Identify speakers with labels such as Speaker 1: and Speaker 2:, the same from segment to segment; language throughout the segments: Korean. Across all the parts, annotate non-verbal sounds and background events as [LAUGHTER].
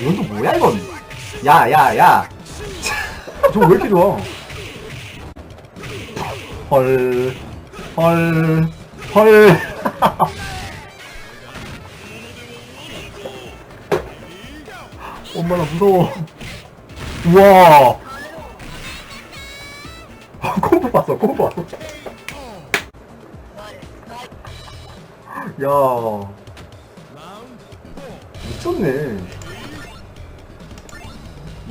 Speaker 1: 이건 또 뭐야 이건 야야 야 저거 왜 이렇게 좋아 헐 헐, 헐. 엄마 나 무서워. 우와. 아, 콤보 봤어, 콤보 봤어. 야. 미쳤네.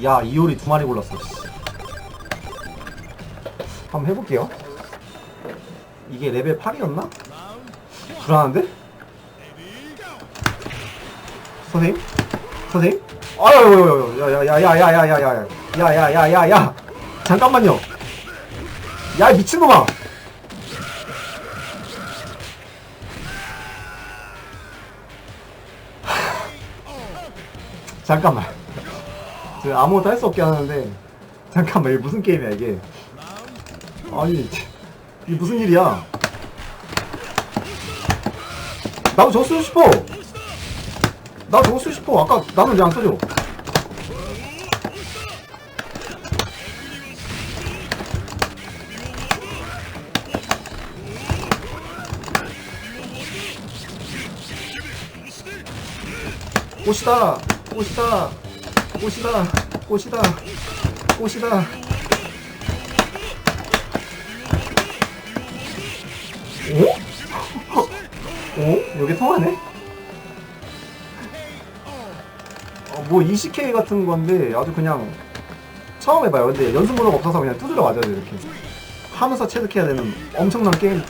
Speaker 1: 야, 이효리 두 마리 골랐어. 씨. 한번 해볼게요. 이게 레벨 8이었나? 불안한데? 선생님? 선생님? 아유, 야야야야야야야야, 야야야야야, 잠깐만요. 야 미친놈아. 잠깐만. 저 아무것도 할 수 없게 하는데 잠깐만 이게 무슨 게임이야 이게? 아니 이게 무슨 일이야? 나도 저거 쓰고 싶어. 나 저거 쓰고 싶어. 아까 나는 왜 안 써줘? 꽃이다, 꽃이다, 꽃이다, 꽃이다, 꽃이다. 오? 오? 여기 통하네? 어, 뭐 20K 같은 건데 아주 그냥 처음 해봐요. 근데 연습 문화가 없어서 그냥 두드려 맞아야 돼 이렇게. 하면서 체득해야 되는 엄청난 게임.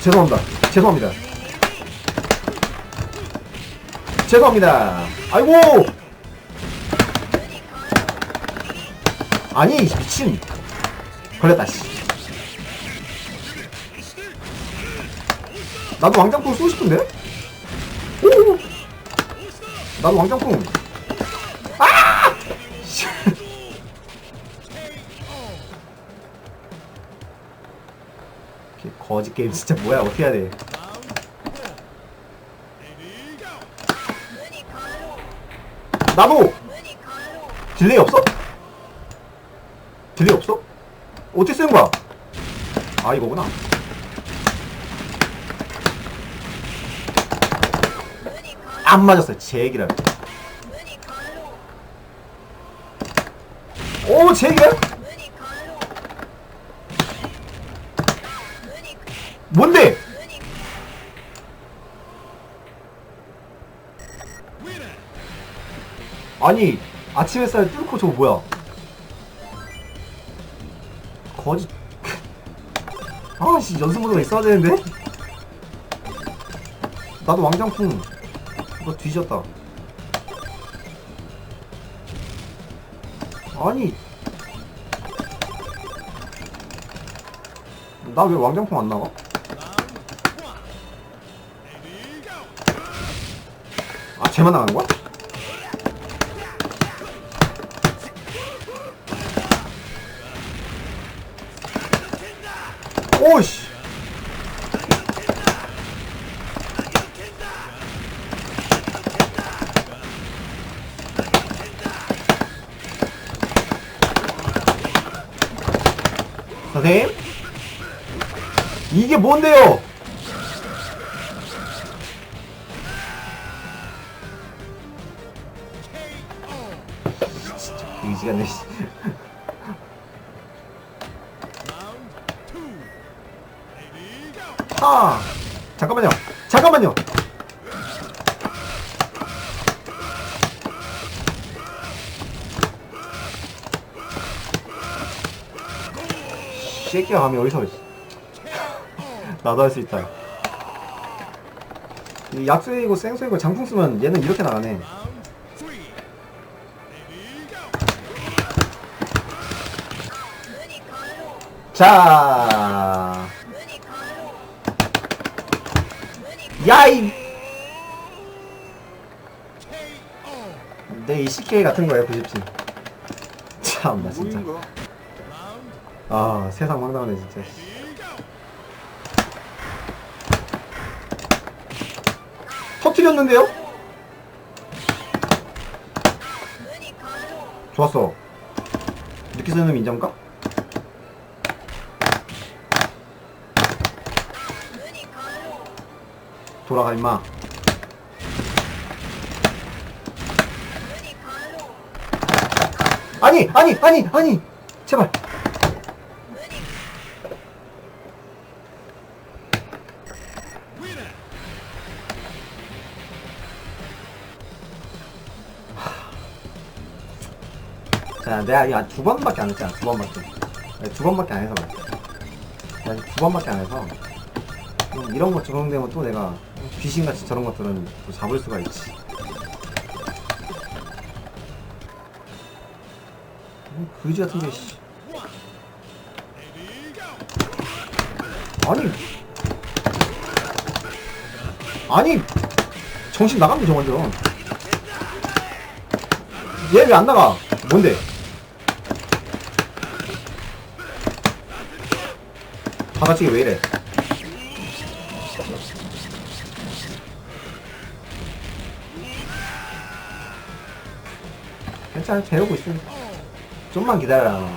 Speaker 1: 죄송합니다. 죄송합니다. 죄송합니다. 아이고! 아니 미친. 걸렸다 씨. 나도 왕장풍 쏘고 싶은데? 오! 나도 왕장풍. 아! [LAUGHS] 거짓 게임 진짜 뭐야 어떻게 해야 돼? 나도 딜레이 없어? 딜레이 없어? 어떻게 쓰는 거야? 아 이거구나. 안 맞았어요. 제 얘기를. 오, 제 얘기를? 뭔데? 아니, 아침 햇살 뚫고 저거 뭐야? 거짓. 아씨, 연습 모드가 있어야 되는데? 나도 왕장풍. 이거 뒤졌다. 아니. 나 왜 왕장풍 안 나와? 아, 쟤만 나가는 거야? 오씨! 선생님? 이게 뭔데요? 아 잠깐만요. 잠깐만요. 새끼가 감이 어디서 오지 나도 할 수 있다. 이 약수이고 생수이고 장풍 쓰면 얘는 이렇게 나가네. 자 야이 내 20K 같은 거예요 97 참나 진짜 아 세상 망당하네 진짜 터트렸는데요? 좋았어. 늦게 쓰는 놈 인정가? 돌아가 임마. 아니 아니 아니 아니 제발. 자, 내가 이거 두 번밖에 안 했잖아. 두 번밖에. 내가 두 번밖에 안 해서. 내가 두 번밖에 안 해서. 음, 이런 거 적용되면 또 내가 귀신같이 저런 것들은 또 잡을 수가 있지. 음, 그지 같은 게, 씨. 아니. 아니. 정신 나갑니다, 저 완전. 얘 왜 안 나가? 뭔데? 받아치기 왜 이래? 괜찮아, 배우고 있으니까. 좀만 기다려라. 너.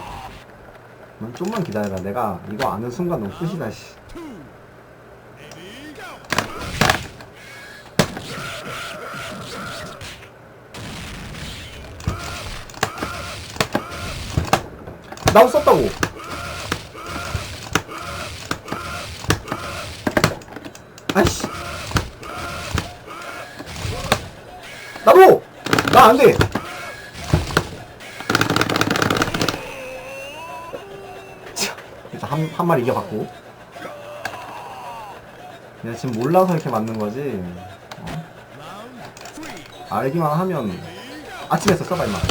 Speaker 1: 넌 좀만 기다려라. 내가 이거 아는 순간 넌 끝이다, 씨. 나도 썼다고. 아이씨. 나도! 나 안 돼! 마리 이겨봤고. 내가 지금 몰라서 이렇게 맞는 거지. 어? 알기만 하면 아침에 썼어봐, 임마. 어.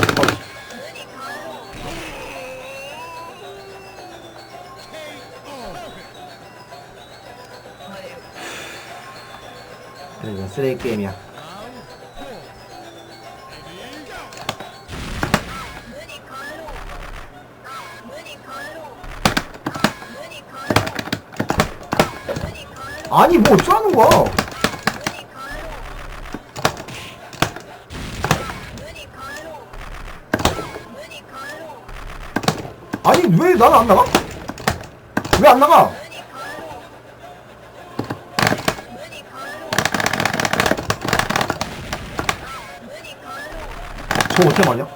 Speaker 1: 이건 쓰레기 게임이야. 아니, 뭐 어쩌라는 거야? 아니, 왜 나는 안 나가? 왜 안 나가? 저 어떻게 맞냐?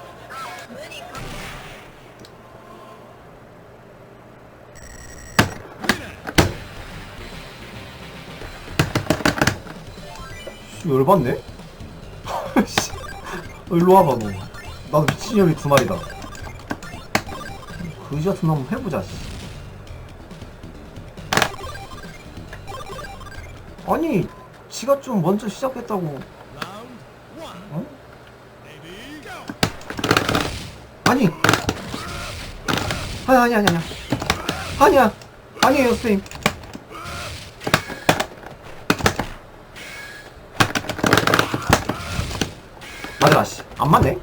Speaker 1: 씨, 열받네? 씨. [LAUGHS] 어, 일로 와봐, 너. 나도 미친년이 두 마리다. 그지 같은 놈 해보자, 씨. 아니, 지가 좀 먼저 시작했다고. 어? 아니. 아니, 아니, 아니, 아니야. 아니야. 아니에요, 선생님. 맞아, 씨. 안 맞네?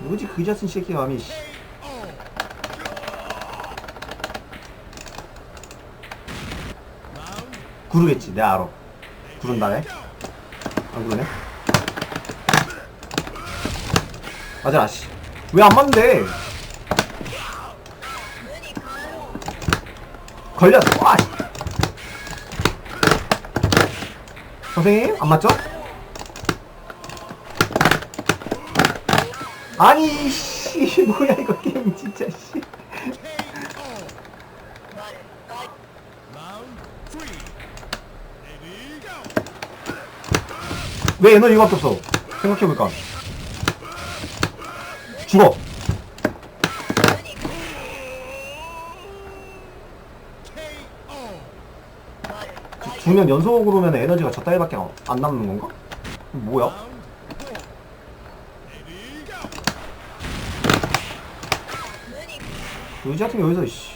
Speaker 1: 뭐지, 그 자신 새끼 감이, 씨. 구르겠지, 내가 알아. 구른다네? 안 구르네? 맞아, 씨. 왜 안 맞는데? 걸렸어, 와! 씨. 선생님, 안 맞죠? 아니, 씨, 뭐야, 이거 게임, 진짜, 씨. 왜 에너지가 없어? 생각해볼까? 2년 연속으로면 에너지가 저 딸밖에 안 남는 건가? 뭐야? 의지 같은 게 여기서 씨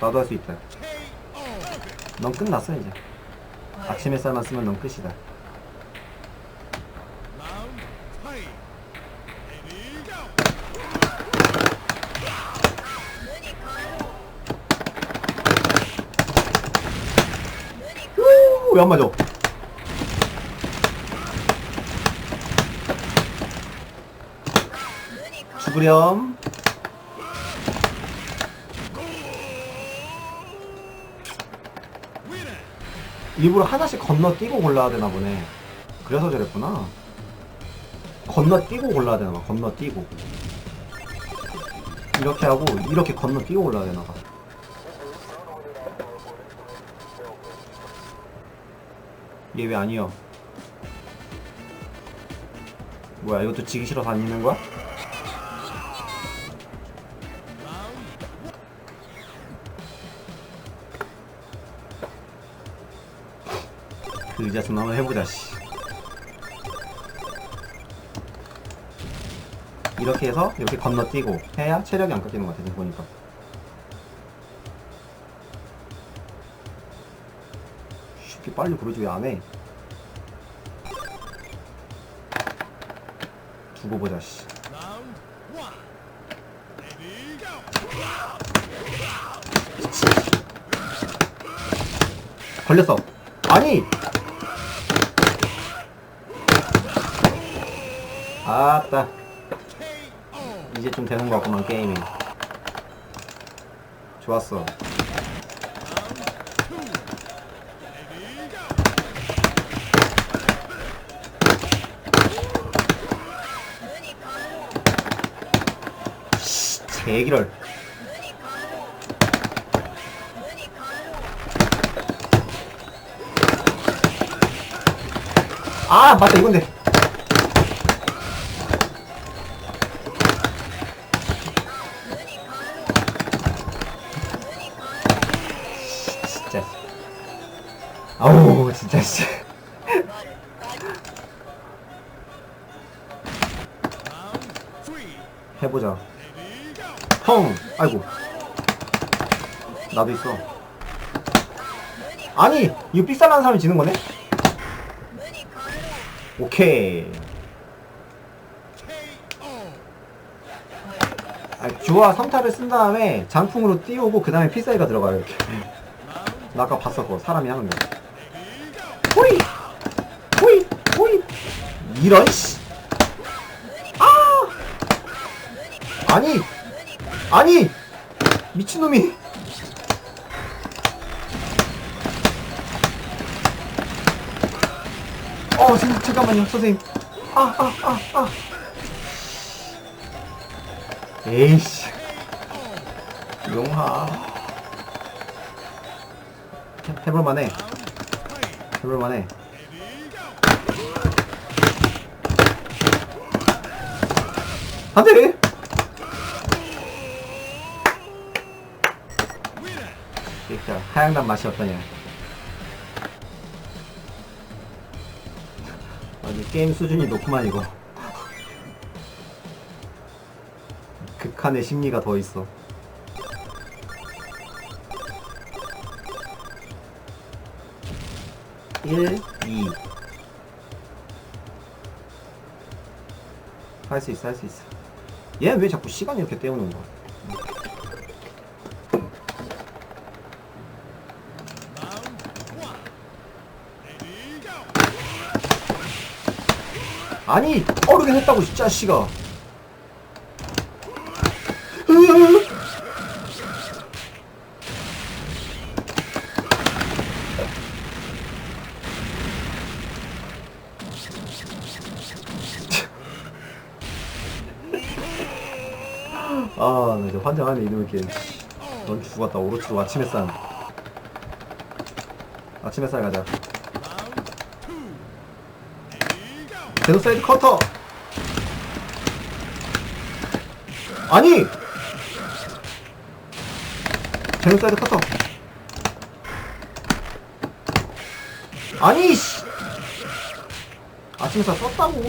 Speaker 1: 나도 할 수 있다 넌 끝났어 이제 아침 햇살만 쓰면 넌 끝이다 왜 안 맞아? 죽으렴. 일부러 하나씩 건너뛰고 골라야 되나 보네. 그래서 저랬구나. 건너뛰고 골라야 되나 봐. 건너뛰고. 이렇게 하고 이렇게 건너뛰고 올라야 되나 봐. 얘 왜 아니여? 뭐야 이것도 지기 싫어 다니는 거야? 그 의자 좀 한번 해보자 씨. 이렇게 해서 이렇게 건너뛰고 해야 체력이 안 깎이는 것 같아 보니까 빨리 부르지 왜 안 해? 두고 보자 씨. 걸렸어. 아니! 아따. 이제 좀 되는 것 같구만 게임이. 좋았어 씨, 제기를 아 맞다 이건데. 진짜. 아우 진짜 씨 해보자 펑 아이고. 나도 있어. 아니 이거 삑살나는 사람이 지는 거네? 오케이. 아, 주와 성타를 쓴 다음에 장풍으로 띄우고 그 다음에 필살기가 들어가요 이렇게. 나 아까 그거 사람이 하는 거. 호이! 호이! 호이! 이런 씨. 아! 아니 아니 미친놈이. 어 지금 잠깐만요 선생님. 아 아 아아. 에이씨. 용하. 해- 해볼만해. 해볼만해. 안돼 진짜 하양단 맛이 어떠냐 아니 게임 수준이 높구만 이거 극한의 심리가 더 있어 일, 이. 할 수 있어, 할 수 있어. 얘는 왜 자꾸 시간 이렇게 때우는 거야? 아니, 어르게 했다고, 진짜, 씨가. 아, 나 이제 환장하네, 이놈의 게임. 넌 죽었다, 오로치로 아침 햇살. 아침 햇살 가자. 제노 사이드 커터! 아니! 제노 사이드 커터! 아니, 씨! 아침 햇살 썼다고!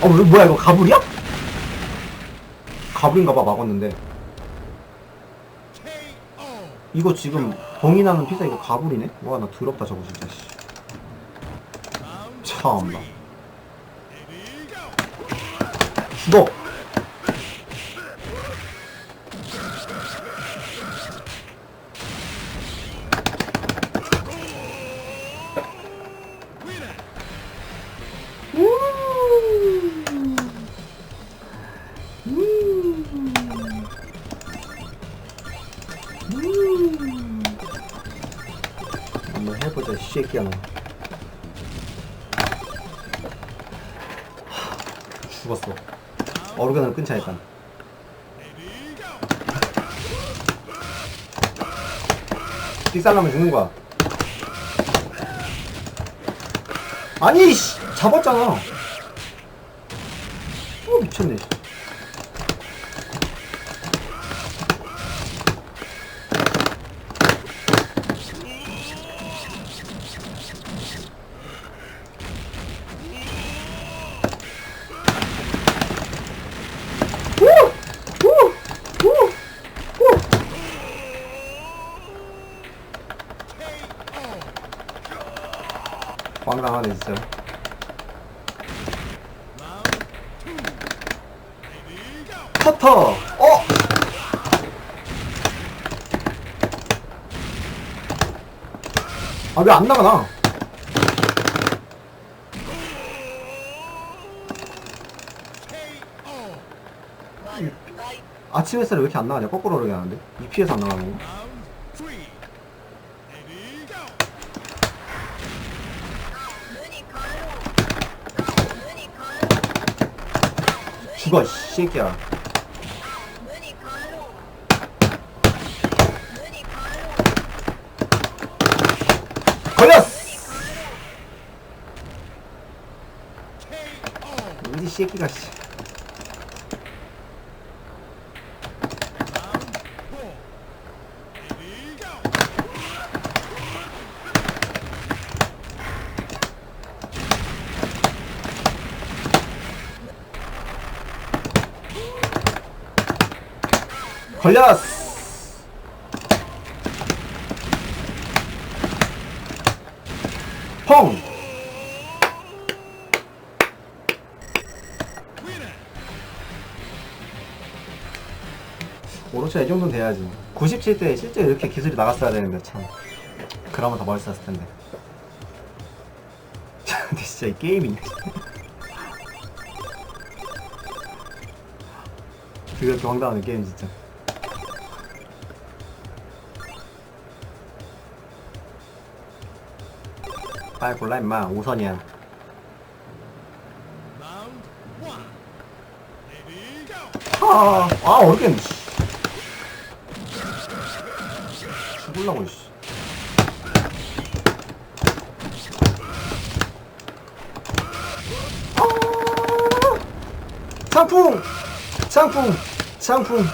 Speaker 1: 어, 왜, 뭐야, 이거 가불이야? 가불인가봐, 막았는데. 이거 지금 나는 피자 이거 가불이네? 와, 나 더럽다, 저거 진짜, 씨. 처음 봐. 너! 한번 해보자, 이 새끼야. 죽었어. 어르간을 끊자 일단. 삑살나면 죽는 거야. 아니 씨 잡았잖아. 어 미쳤네 황당하네 진짜. 커터! 어! 아 왜 안 나가나? 아침 햇살이 왜 이렇게 안 나가냐? 거꾸로 오르게 하는데? 이 피해서 안 나가는 거 죽어 이 새끼야 걸렸어 이 새끼가 씨 걸렸어. 펑. 오로치 이 정도는 돼야지. 97대 실제 이렇게 기술이 나갔어야 되는데 참. 그러면 더 멋있었을 텐데. [LAUGHS] 근데 진짜 이 게임이. [LAUGHS] 그렇게 황당한 게임 진짜 빨리 골라 임마 5선이야 아, 아 씨. 죽을라고 씨. 아, 상풍! 상풍! 상풍!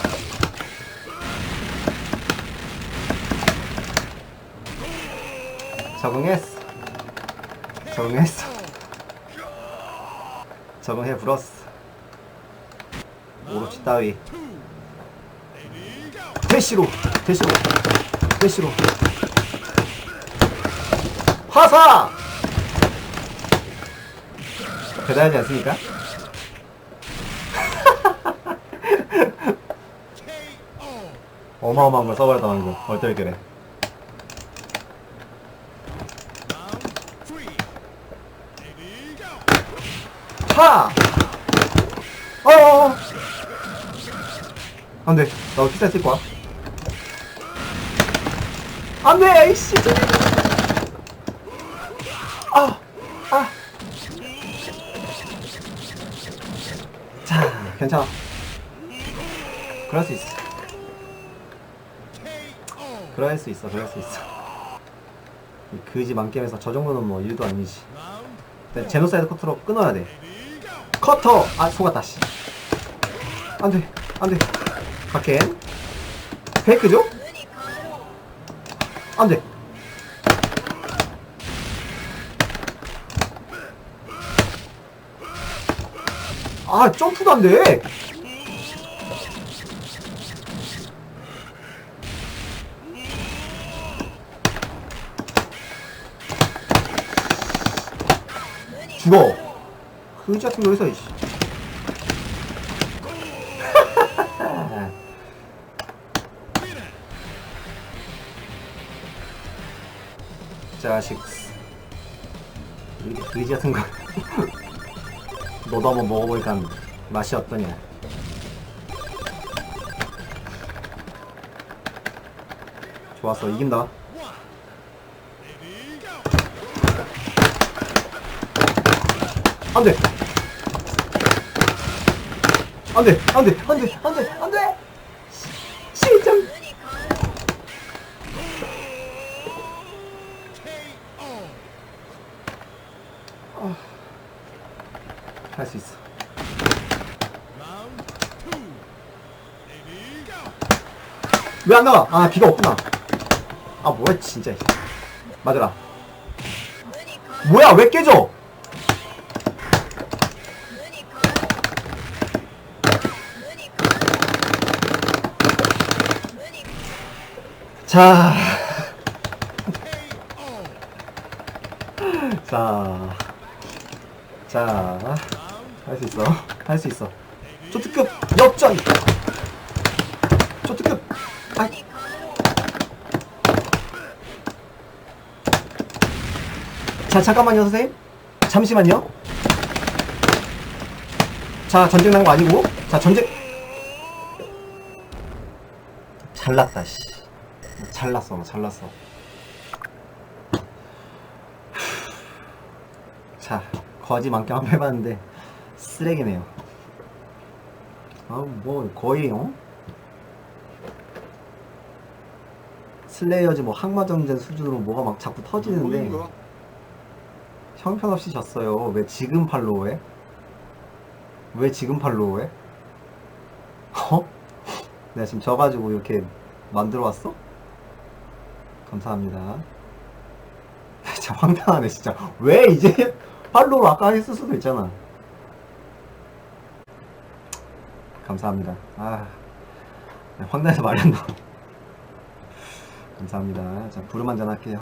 Speaker 1: 적응했어. 적응했어. 적응해 불었어. 오로치 따위. 대시로! 대시로! 대시로! 화사! 대단하지 않습니까? [LAUGHS] 어마어마한 걸 써버렸다는 거. 얼떨결에. 파! 어어어! 안 돼. 나 피자 쓸 거야. 안 돼! 아이씨! 아! 아! 자, 괜찮아. 그럴 수 있어. 그럴 수 있어, 그럴 수 있어. 이 그지 만겜에서 저 정도는 뭐 일도 아니지. 제노사이드 커터로 끊어야 돼. 커터! 아, 속았다, 씨. 안 돼, 안 돼. 박켄. 페이크죠? 안 돼. 아, 점프도 안 돼! 죽어! 그지 같은 거 여기서, 이씨. [LAUGHS] 자식. 그지 같은 거. [LAUGHS] 너도 한번 먹어보니까 맛이 어떠냐. 좋았어, 이긴다. 안 돼. 안 돼, 안 돼, 안 돼, 안 돼, 안 돼. 시점. 할수 있어. 왜 안 나와? 아, 비가 없구나. 아, 뭐야, 진짜. 맞아라. 뭐야, 왜 깨져? 자. 자. 자. 할 수 있어. 할 수 있어. 초특급 역전! 초특급! 아 자, 잠깐만요, 선생님. 잠시만요. 자, 전쟁 난 거 아니고. 자, 전쟁. 잘났다, 씨. 잘났어, 잘났어. 자, 거지 만큼 한번 해봤는데, 쓰레기네요. 아, 뭐, 거의, 어? 슬레이어즈 뭐 항마전쟁 수준으로 뭐가 막 자꾸 터지는데, 형편없이 졌어요. 왜 지금 팔로우해? 왜 지금 팔로우해? 어? 내가 지금 져가지고 이렇게 만들어 왔어? 감사합니다. [LAUGHS] 진짜 황당하네, 진짜. 왜 이제 팔로우를 아까 했을 수도 있잖아. 감사합니다. 아, 황당해서 말이 안 나와. [LAUGHS] 감사합니다. 자, 부름 한잔 할게요.